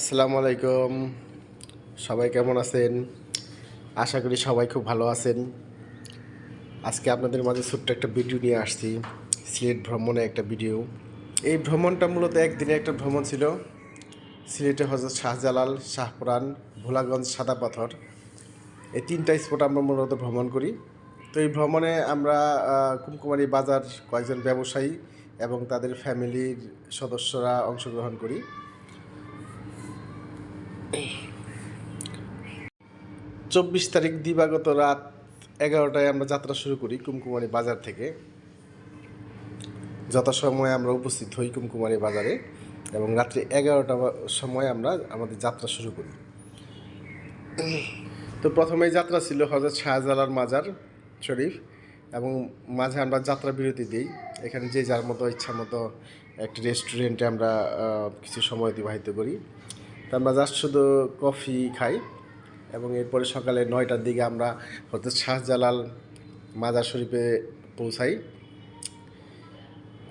আসসালামু আলাইকুম। সবাই কেমন আছেন? আশা করি সবাই খুব ভালো আছেন। আজকে আপনাদের মাঝে ছোট্ট একটা ভিডিও নিয়ে আসছি, সিলেট ভ্রমণে একটা ভিডিও। এই ভ্রমণটা মূলত একদিনে একটা ভ্রমণ ছিল। সিলেটে হজরত শাহজালাল শাহপুরান ভোলাগঞ্জ সাদা পাথর। এই তিনটা স্পট আমরা মূলত ভ্রমণ করি। তো এই ভ্রমণে আমরা কুমকুমারী বাজার কয়েকজন ব্যবসায়ী এবং তাদের ফ্যামিলির সদস্যরা অংশগ্রহণ করি। চব্বিশ তারিখ দিবাগত রাত এগারোটায় আমরা যাত্রা শুরু করি কুমকুমারী বাজার থেকে। যথাসময়ে আমরা উপস্থিত হই কুমকুমারী বাজারে এবং রাত্রি এগারোটা সময় আমরা আমাদের যাত্রা শুরু করি। তো প্রথমে যাত্রা ছিল হজরত শাহজালাল মাজার শরীফ এবং মাঝে আমরা যাত্রা বিরতি দিই। এখানে যে যার মতো ইচ্ছা মতো একটি রেস্টুরেন্টে আমরা কিছু সময় অতিবাহিত করি। তো আমরা জাস্ট শুধু কফি খাই এবং এরপরে সকালে নয়টার দিকে আমরা হজরত শাহজালাল মাজার শরীফে পৌঁছাই।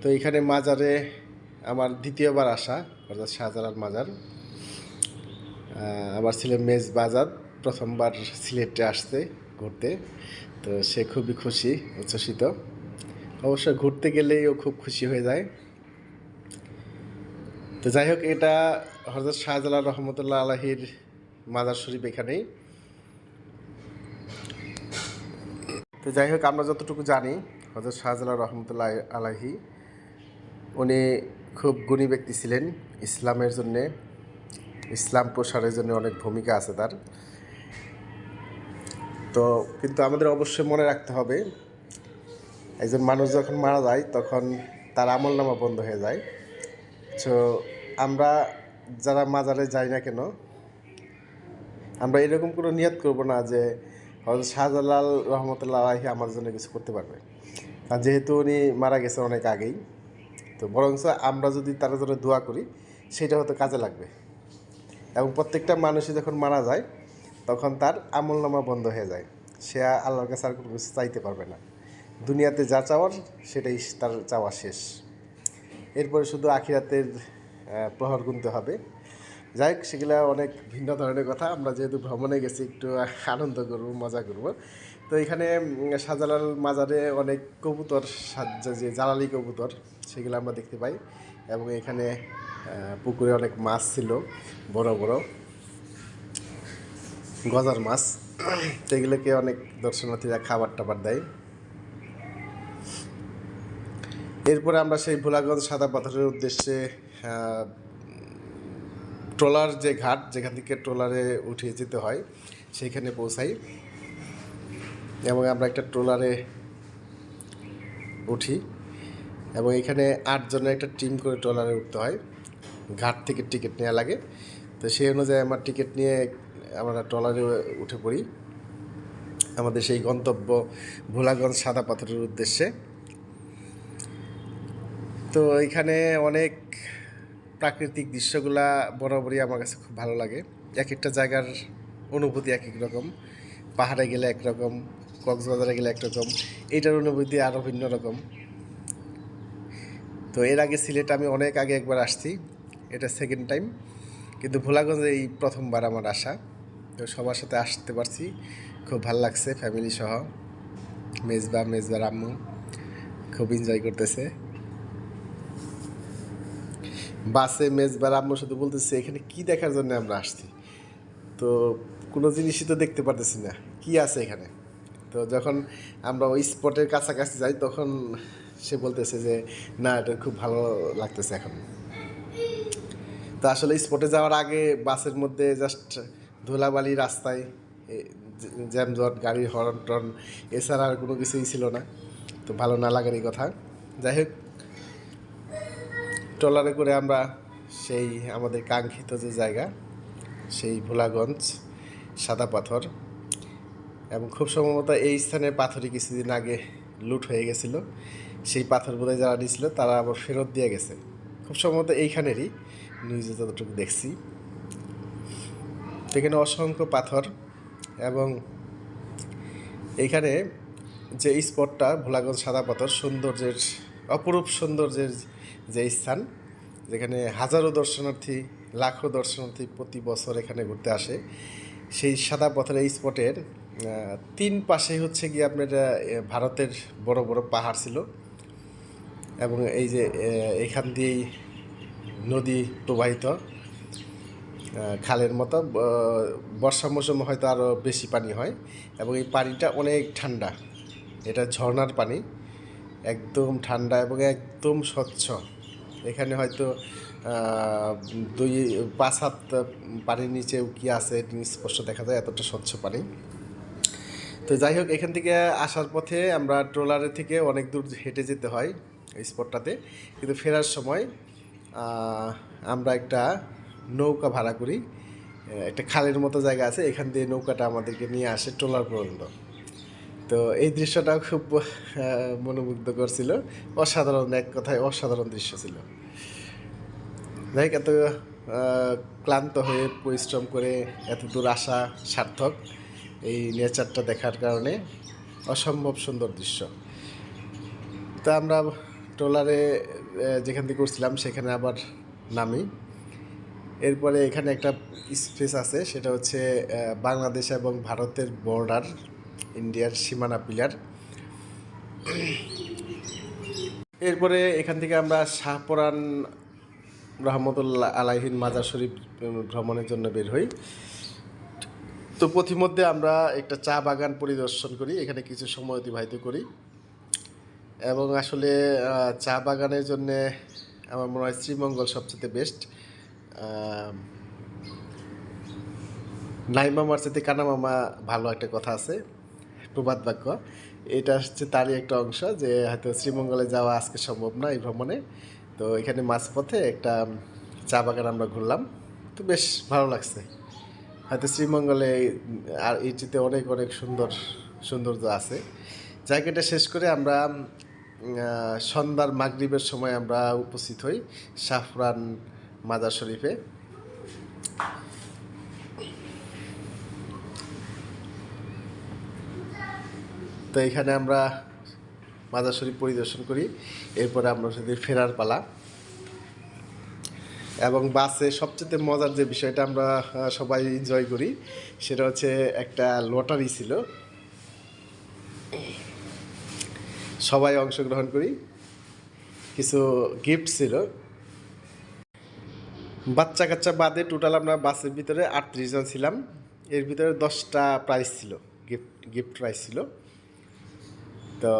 তো এখানে মাজারে আমার দ্বিতীয়বার আসা, অর্থাৎ শাহজালাল মাজার। আমার ছেলে মেজ বাজার প্রথমবার সিলেটে আসতে ঘুরতে, তো সে খুবই খুশি, উচ্ছ্বসিত। অবশ্য ঘুরতে গেলেই ও খুব খুশি হয়ে যায়। তো যাই হোক, এটা হজরত শাহজালাল রহমতুল্লাহ আলাহির মাজার শরীফ এখানেই। তো যাই হোক, আমরা যতটুকু জানি হজরত শাহজালাল রহমতুল্লাহ আলাহি, উনি খুব গুণী ব্যক্তি ছিলেন ইসলামের জন্যে। ইসলাম প্রসারের জন্য অনেক ভূমিকা আছে তার। তো কিন্তু আমাদের অবশ্যই মনে রাখতে হবে, একজন মানুষ যখন মারা যায়, তখন তার আমল নামা বন্ধ হয়ে যায়। তো আমরা যারা মাজারে যাই না কেন, আমরা এরকম কোনো নিয়ত করব না যে হয়তো শাহজালাল রহমতুল্লাহ আলাহি আমার জন্য কিছু করতে পারবে। আর যেহেতু উনি মারা গেছে অনেক আগেই, তো বরঞ্চ আমরা যদি তার জন্য দোয়া করি, সেটা হয়তো কাজে লাগবে। এবং প্রত্যেকটা মানুষই যখন মারা যায়, তখন তার আমল নামা বন্ধ হয়ে যায়। সে আল্লাহর কাছে আর কোনো কিছু চাইতে পারবে না। দুনিয়াতে যা চাওয়ার, সেটাই তার চাওয়া শেষ। এরপরে শুধু আখিরাতের প্রহর গুনতে হবে। যাই হোক, সেগুলো অনেক ভিন্ন ধরনের কথা। আমরা যেহেতু ভ্রমণে গেছি, একটু আনন্দ করব, মজা করব। তো এখানে শাহজালাল মাজারে অনেক কবুতর যে জ্বালালি কবুতর, সেগুলো আমরা দেখতে পাই। এবং এখানে পুকুরে অনেক মাছ ছিল, বড় বড়। গজার মাছ। তো এগুলোকে অনেক দর্শনার্থীরা খাবার টাবার দেয়। এরপরে আমরা সেই ভোলাগঞ্জ সাদা পাথরের উদ্দেশ্যে ট্রলার যে ঘাট, যেখান থেকে ট্রলারে উঠিয়ে যেতে হয় সেইখানে পৌঁছাই। এবং আমরা একটা ট্রলারে উঠি। এবং এখানে আটজনের একটা টিম করে ট্রলারে উঠতে হয়। ঘাট থেকে টিকিট নেওয়া লাগে। তো সেই অনুযায়ী আমার টিকিট নিয়ে আমরা ট্রলারে উঠে পড়ি। আমাদের সেই গন্তব্য ভোলাগঞ্জ সাদা পাথরের উদ্দেশ্যে। তো এখানে অনেক প্রাকৃতিক দৃশ্যগুলা বরাবরই আমার কাছে খুব ভালো লাগে। এক একটা জায়গার অনুভূতি এক এক রকম। পাহাড়ে গেলে একরকম, কক্সবাজারে গেলে একরকম এইটার অনুভূতি আরও ভিন্ন রকম। তো এর আগে সিলেট আমি অনেক আগে একবার আসছি, এটা সেকেন্ড টাইম কিন্তু ভোলাগঞ্জে এই প্রথমবার আমার আসা। তো সবার সাথে আসতে পারছি, খুব ভালো লাগছে ফ্যামিলি সহ। মেজবা, মেজবার আম্মু খুব এনজয় করতেছে। বাসে মেজবার আম্মু শুধু বলতেছে, এখানে কি দেখার জন্য আমরা আসছি? তো কোনো জিনিসই তো দেখতে পারতেছি না, কি আছে এখানে? তো যখন আমরা ওই স্পটের কাছাকাছি যাই, তখন সে বলতেছে যে, না, এটা খুব ভালো লাগতেছে এখন। তো আসলে স্পটে যাওয়ার আগে বাসের মধ্যে জাস্ট ধুলাবালি রাস্তায় জ্যামজট গাড়ির হর্ন টর্ন এছাড়া আর কোনো কিছুই ছিল না। তো ভালো না লাগারই কথা। যাই হোক ট্রলারে করে আমরা সেই আমাদের কাঙ্ক্ষিত যে জায়গা, সেই ভোলাগঞ্জ সাদা পাথর এবং খুব সম্ভবত এই স্থানের পাথরই কিছুদিন আগে লুট হয়ে গেছিল। সেই পাথর বোধহয় যারা নিয়েছিল তারা আবার ফেরত দিয়ে গেছে। খুব সম্ভবত এইখানেরই নিউজে যতটুকু দেখছি। এখানে অসংখ্য পাথর এবং এইখানে যে স্পটটা ভোলাগঞ্জ সাদা পাথর সৌন্দর্যের, অপরূপ সৌন্দর্যের যে স্থান, যেখানে হাজারো দর্শনার্থী, লাখো দর্শনার্থী প্রতি বছর এখানে ঘুরতে আসে। সেই সাদা পথের এই স্পটের তিন পাশে হচ্ছে গিয়ে আপনার ভারতের বড় বড় পাহাড় ছিল। এবং এই যে এখান দিয়েই নদী প্রবাহিত খালের মতো বর্ষা মৌসুমে হয়তো আরও বেশি পানি হয়। এবং এই পানিটা অনেক ঠান্ডা। এটা ঝর্ণার পানি। একদম ঠান্ডা এবং একদম স্বচ্ছ। এখানে হয়তো দুই, পাঁচ হাত পানির নিচেও কি আছে এটি স্পষ্ট দেখা যায়, এতটা স্বচ্ছ পানি। তো যাই হোক, এখান থেকে আসার পথে আমরা ট্রলারে থেকে অনেক দূর হেঁটে যেতে হয় এই স্পটটাতে। কিন্তু ফেরার সময় আমরা একটা নৌকা ভাড়া করি। একটা খালের মতো জায়গা আছে, এখান দিয়ে নৌকাটা আমাদেরকে নিয়ে আসে ট্রলার পর্যন্ত। তো এই দৃশ্যটা খুব মনোমুগ্ধ মনোমুগ্ধকর ছিল অসাধারণ এক কথায় অসাধারণ দৃশ্য ছিল। যাই এত ক্লান্ত হয়ে পরিশ্রম করে এত দূর আসা সার্থক এই নেচারটা দেখার কারণে অসম্ভব সুন্দর দৃশ্য। তা আমরা ট্রলারে যেখান থেকে করছিলাম সেখানে আবার নামি। এরপরে এখানে একটা স্পেস আছে, সেটা হচ্ছে বাংলাদেশ এবং ভারতের বর্ডার। ইন্ডিয়ার সীমানা পিলার। এরপরে এখান থেকে আমরা শাহপরান রহমতুল্লাহ আলাইহিন মাজার শরীফ ভ্রমণের জন্য বের হই। তো পথিমধ্যে আমরা একটা চা বাগান পরিদর্শন করি, এখানে কিছু সময় অতিবাহিত করি। এবং আসলে চা বাগানের জন্যে আমার মনে হয় শ্রীমঙ্গল সবচেয়ে বেস্ট নাইমা মার্চেতে কানা মামা ভালো একটা কথা আছে। প্রবাদ বাক্য। এটা হচ্ছে তারই একটা অংশ যে হয়তো শ্রীমঙ্গলে যাওয়া আজকে সম্ভব না এই ভ্রমণে। তো এখানে মাঝপথে একটা চা বাগান আমরা ঘুরলাম। তো বেশ ভালো লাগছে। হয়তো শ্রীমঙ্গলে আর এটিতে অনেক অনেক সুন্দর সৌন্দর্য আছে। জায়গাটা শেষ করে আমরা সন্ধ্যার মাগরিবের সময় আমরা উপস্থিত হই সাফরান মাজার শরীফে। তো এখানে আমরা মাজার শরীফ পরিদর্শন করি। এরপরে আমরা যদি ফেরার পালা। এবং বাসে সবচেয়ে মজার যে বিষয়টা আমরা সবাই এনজয় করি, সেটা হচ্ছে একটা লটারি ছিল। সবাই অংশগ্রহণ করি। কিছু গিফট ছিল। বাচ্চা কাচ্চা বাদে টোটাল আমরা বাসের ভিতরে আটত্রিশ জন ছিলাম। এর ভিতরে দশটা প্রাইজ ছিল গিফট গিফট প্রাইজ ছিল। তো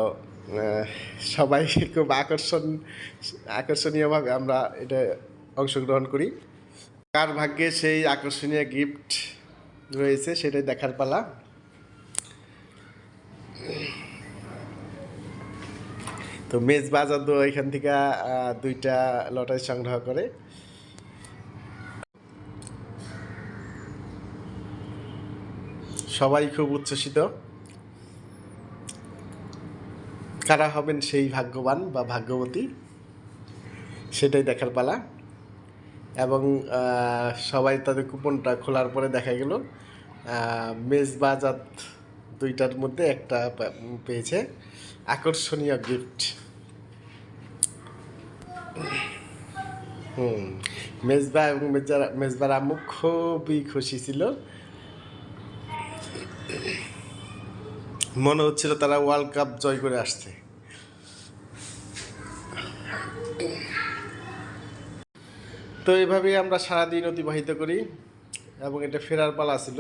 সবাই খুব আকর্ষণ, আকর্ষণীয়ভাবে আমরা এটা অংশগ্রহণ করি। কার ভাগ্যে সেই আকর্ষণীয় গিফট রয়েছে সেটাই দেখার পালা। তো মেজ বাজার তো এখান থেকে দুইটা লটারি সংগ্রহ করে। সবাই খুব উচ্ছ্বসিত। কারা হবেন সেই ভাগ্যবান বা ভাগ্যবতী, সেটাই দেখার পালা। এবং সবাই তাদের কুপনটা খোলার পরে দেখা গেল মেজবাজাত দুইটার মধ্যে একটা পেয়েছে। আকর্ষণীয় গিফট হুম, মেজবা এবং মেজবার মেজবার আম্মু খুবই খুশি ছিল। মনে হচ্ছিল তারা ওয়ার্ল্ড কাপ জয় করে আসছে। তো এইভাবেই আমরা সারাদিন অতিবাহিত করি এবং এটা ফেরার পালা ছিল।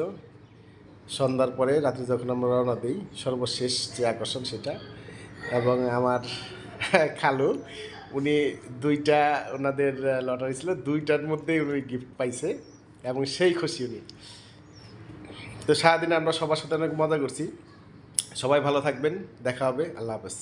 সন্ধ্যার পরে, রাত্রে যখন আমরা রওনা দিই, সর্বশেষ যে আকর্ষণ সেটা এবং আমার খালু, উনি দুইটা ওনাদের লটারি ছিল, দুইটার মধ্যেই উনি গিফট পাইছে এবং সেই খুশি উনি। তো সারাদিন আমরা সবার সাথে অনেক মজা করছি। সবাই ভালো থাকবেন, দেখা হবে, আল্লাহ হাফেজ।